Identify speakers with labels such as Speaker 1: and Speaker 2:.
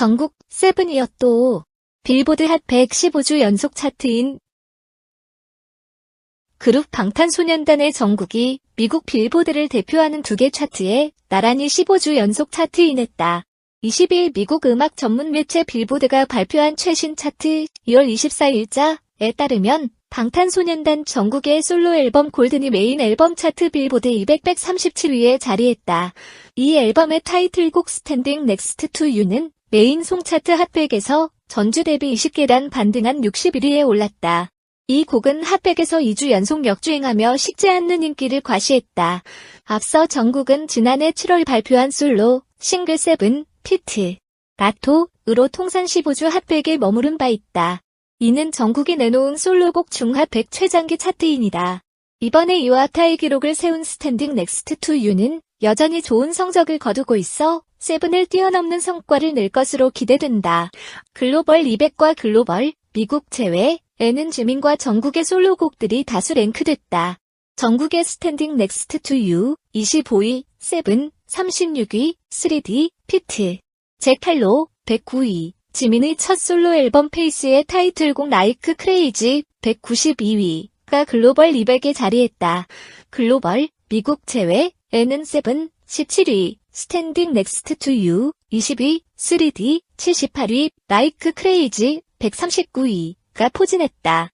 Speaker 1: 전국 세븐이었도 빌보드 핫 115주 연속 차트인 그룹 방탄소년단의 정국이 미국 빌보드를 대표하는 두 개 차트에 나란히 15주 연속 차트인했다. 20일 미국 음악 전문 매체 빌보드가 발표한 최신 차트 2월 24일자에 따르면 방탄소년단 전국의 솔로 앨범 골든이 메인 앨범 차트 빌보드 200 137위에 자리했다. 이 앨범의 타이틀곡 스탠딩 넥스트 투 유는 메인 송 차트 핫백에서 전주 대비 20계단 반등한 61위에 올랐다. 이 곡은 핫백에서 2주 연속 역주행하며 식지 않는 인기를 과시했다. 앞서 정국은 지난해 7월 발표한 솔로 싱글 세븐 피트 라토으로 통산 15주 핫백에 머무른 바 있다. 이는 정국이 내놓은 솔로곡 중 핫백 최장기 차트인이다. 이번에 이와 타의 기록을 세운 스탠딩 넥스트 투 유는 여전히 좋은 성적을 거두고 있어 세븐을 뛰어넘는 성과를 낼 것으로 기대된다. 글로벌 200과 글로벌 미국 제외 에는 지민과 정국의 솔로곡들이 다수 랭크됐다. 정국의 스탠딩 넥스트 투 유 25위, 세븐 36위, 3D, 피트 제8로 109위, 지민의 첫 솔로 앨범 페이스의 타이틀곡 나이크 크레이지 192위 가 글로벌 200에 자리했다. 글로벌 미국 제외 에는 세븐 17위, 스탠딩 넥스트 투 유 20위, 3D 78위, 나이크 크레이지 139위 가 포진했다.